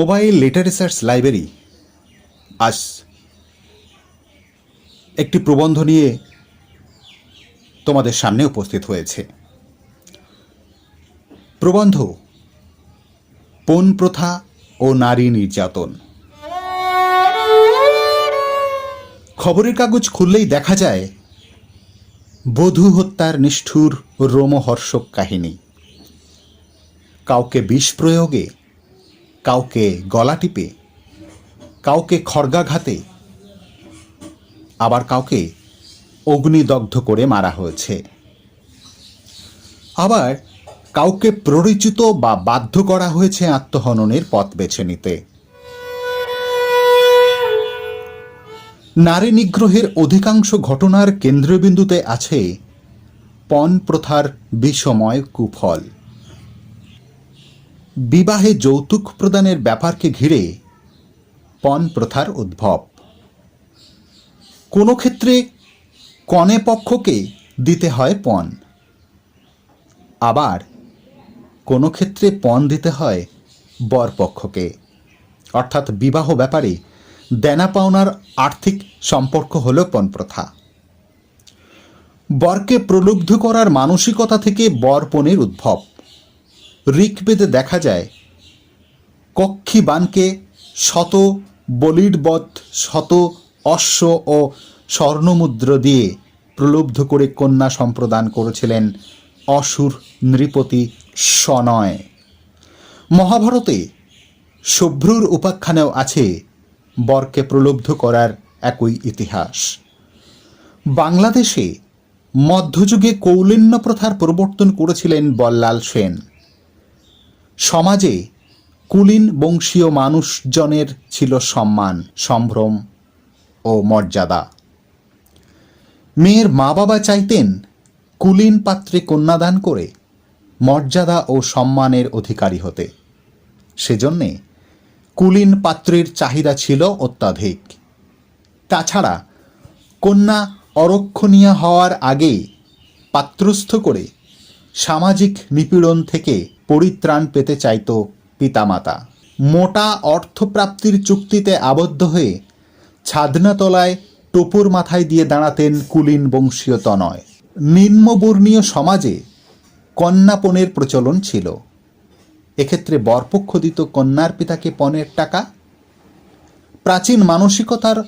Mobile letter research library আজ একটি প্রবন্ধ নিয়ে তোমাদের সামনে উপস্থিত হয়েছে। প্রবন্ধ, পণ প্রথা ও নারী নির্যাতন। খবরের কাগজ খুললেই দেখা যায়, বধূ হত্যার নিষ্ঠুর রোমহর্ষক কাহিনী। কাউকে বিষ প্রয়োগে কাউকে গলা টিপে, কাউকে খড়গাঘাতে, আবার কাউকে অগ্নিদগ্ধ করে মারা হয়েছে। আবার কাউকে প্ররোচিত বা বাধ্য করা হয়েছে আত্মহননের পথ বেছে নিতে। নারী নিগ্রহের অধিকাংশ ঘটনার কেন্দ্রবিন্দুতে আছে পণ প্রথার বিষময় কুফল। বিবাহে যৌতুক প্রদানের ব্যাপারকে ঘিরে পণ প্রথার উদ্ভব। কোনো ক্ষেত্রে কনে পক্ষকে দিতে হয় পণ। আবার কোনো ক্ষেত্রে পণ দিতে হয় বর পক্ষকে। অর্থাৎ বিবাহ ব্যাপারে দেনা পাওনার আর্থিক সম্পর্ক হল পণ প্রথা। বরকে প্রলুব্ধ করার মানসিকতা থেকে বর পণের উদ্ভব। ঋগ্বেদে দেখা যায় কক্ষী বানকে শত বলিডবধ শত অশ্ব ও স্বর্ণমুদ্র দিয়ে প্রলুব্ধ করে কন্যা সম্প্রদান করেছিলেন অসুর নৃপতি সনয়। মহাভারতে শুভ্রুর উপাখ্যানেও আছে বরকে প্রলুব্ধ করার একই ইতিহাস। বাংলাদেশে মধ্যযুগে কৌলিন্য প্রথার প্রবর্তন করেছিলেন বল্লাল সেন। সমাজে কুলীন বংশীয় মানুষজনের ছিল সম্মান, সম্ভ্রম ও মর্যাদা। মেয়ের মা বাবা চাইতেন কুলীন পাত্রে কন্যাদান করে মর্যাদা ও সম্মানের অধিকারী হতে। সেজন্যে কুলীন পাত্রের চাহিদা ছিল অত্যাধিক। তাছাড়া কন্যা অরক্ষণীয় হওয়ার আগে পাত্রস্থ করে সামাজিক নিপীড়ন থেকে পরিত্রাণ পেতে চাইত পিতামাতা। মোটা অর্থপ্রাপ্তির চুক্তিতে আবদ্ধ হয়ে ছাদনাতলায় টোপর মাথায় দিয়ে দাঁড়াতেন কুলীন বংশীয় তনয়। নিম্নবর্ণীয় সমাজে কন্যাপণের প্রচলন ছিল। এক্ষেত্রে বরপক্ষ দিত কন্যার পিতাকে পণের টাকা। প্রাচীন মানসিকতার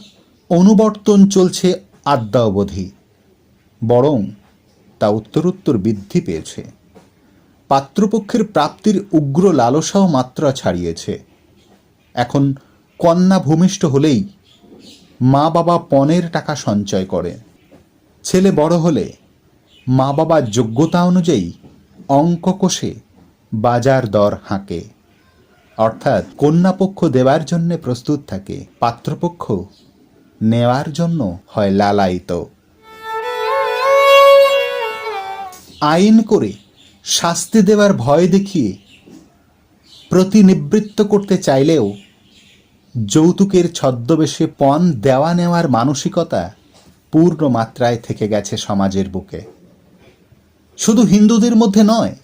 অনুবর্তন চলছে আদ্যাবধি। বরং তা উত্তরোত্তর বৃদ্ধি পেয়েছে। পাত্রপক্ষের প্রাপ্তির উগ্র লালসাও মাত্রা ছাড়িয়েছে। এখন কন্যা ভূমিষ্ঠ হলেই মা বাবা পণের টাকা সঞ্চয় করে। ছেলে বড় হলে মা বাবার যোগ্যতা অনুযায়ী অঙ্ক কষে বাজার দর হাঁকে। অর্থাৎ কন্যাপক্ষ দেওয়ার জন্যে প্রস্তুত থাকে, পাত্রপক্ষ নেওয়ার জন্য হয় লালায়িত। আইন করে শাস্তি দেওয়ার ভয় দেখিয়ে প্রতিনিবৃত্ত করতে চাইলেও যৌতুকের ছদ্মবেশে পণ দেওয়া নেওয়ার মানসিকতা পূর্ণ মাত্রায় থেকে গেছে সমাজের বুকে। শুধু হিন্দুদের মধ্যে নয়,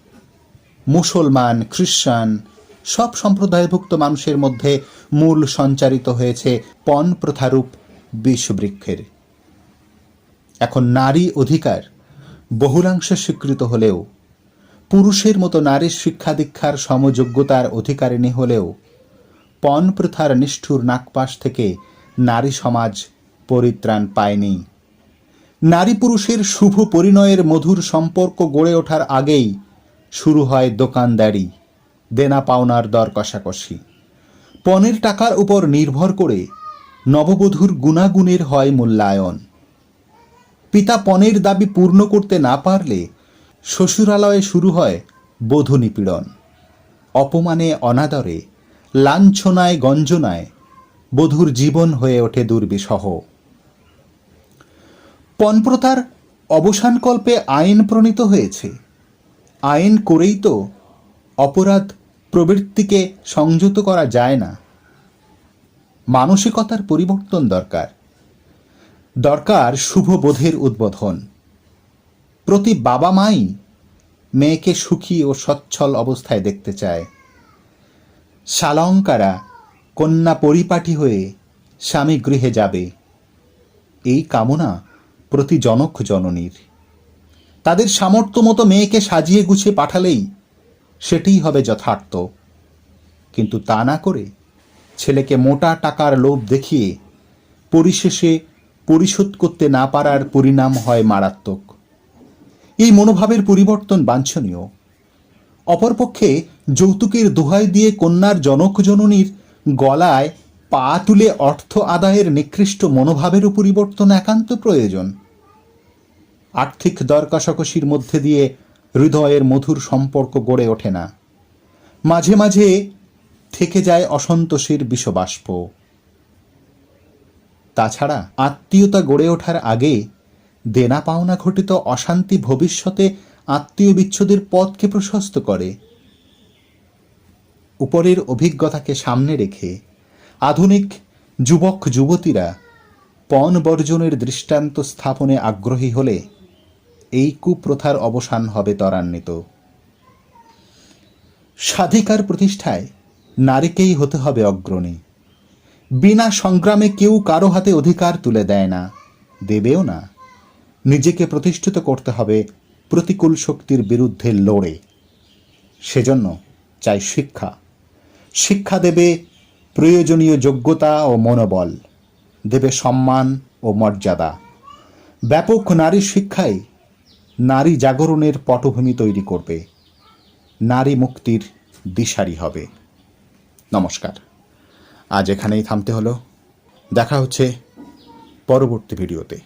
মুসলমান খ্রিস্টান সব সম্প্রদায়ভুক্ত মানুষের মধ্যে মূল সঞ্চারিত হয়েছে পণ প্রথারূপ বিষবৃক্ষের। এখন নারী অধিকার বহুলাংশে স্বীকৃত হলেও পুরুষের মতো নারীর শিক্ষা দীক্ষার সমযোগ্যতার অধিকারিণী হলেও পণ প্রথার নিষ্ঠুর নাকপাশ থেকে নারী সমাজ পরিত্রাণ পায়নি। নারী পুরুষের শুভ পরিণয়ের মধুর সম্পর্ক গড়ে ওঠার আগেই শুরু হয় দোকানদারি, দেনা পাওনার দর কষাকষি। পণের টাকার উপর নির্ভর করে নববধূর গুণাগুণের হয় মূল্যায়ন। পিতা পণের দাবি পূর্ণ করতে না পারলে শ্বশুরালয়ে শুরু হয় বধূ নিপীড়ন। অপমানে অনাদরে, লাঞ্ছনায় গঞ্জনায় বধূর জীবন হয়ে ওঠে দুর্বিষহ। পণপ্রথার অবসানকল্পে আইন প্রণীত হয়েছে। আইন করেই তো অপরাধ প্রবৃত্তিকে সংযত করা যায় না। মানসিকতার পরিবর্তন দরকার। দরকার শুভ বোধের উদ্বোধন। প্রতি বাবা মাই মেয়েকে সুখী ও সচ্ছল অবস্থায় দেখতে চায়। শালঙ্কারা কন্যা পরিপাটি হয়ে স্বামী গৃহে যাবে। এই কামনা প্রতি জনক জননীর। তাদের সামর্থ্য মতো মেয়েকে সাজিয়ে গুছিয়ে পাঠালেই সেটিই হবে যথার্থ। কিন্তু তা না করে ছেলেকে মোটা টাকার লোভ দেখিয়ে পরিশেষে পরিশোধ করতে না পারার পরিণাম হয় মারাত্মক। এই মনোভাবের পরিবর্তন বাঞ্ছনীয়। অপরপক্ষে যৌতুকের দোহাই দিয়ে কন্যার জনক জননীর গলায় পা তুলে অর্থ আদায়ের নিকৃষ্ট মনোভাবেরও পরিবর্তন একান্ত প্রয়োজন। আর্থিক দর কষাকষির মধ্যে দিয়ে হৃদয়ের মধুর সম্পর্ক গড়ে ওঠে না। মাঝে মাঝে থেকে যায় অসন্তোষের বিষবাষ্প। তাছাড়া আত্মীয়তা গড়ে ওঠার আগে দেনা পাওনা ঘটিত অশান্তি ভবিষ্যতে আত্মীয় বিচ্ছেদের পথকে প্রশস্ত করে। উপরের অভিজ্ঞতাকে সামনে রেখে আধুনিক যুবক যুবতীরা পণ বর্জনের দৃষ্টান্ত স্থাপনে আগ্রহী হলে এই কুপ্রথার অবসান হবে ত্বরান্বিত। স্বাধিকার প্রতিষ্ঠায় নারীকেই হতে হবে অগ্রণী। বিনা সংগ্রামে কেউ কারও হাতে অধিকার তুলে দেয় না, দেবেও না। নিজেকে প্রতিষ্ঠিত করতে হবে প্রতিকূল শক্তির বিরুদ্ধে লড়ে। সেজন্য চাই শিক্ষা। শিক্ষা দেবে প্রয়োজনীয় যোগ্যতা ও মনোবল, দেবে সম্মান ও মর্যাদা। ব্যাপক নারী শিক্ষাই নারী জাগরণের পটভূমি তৈরি করবে। নারী মুক্তির দিশারি হবে। নমস্কার। আজ এখানেই থামতে হলো। দেখা হচ্ছে পরবর্তী ভিডিওতে।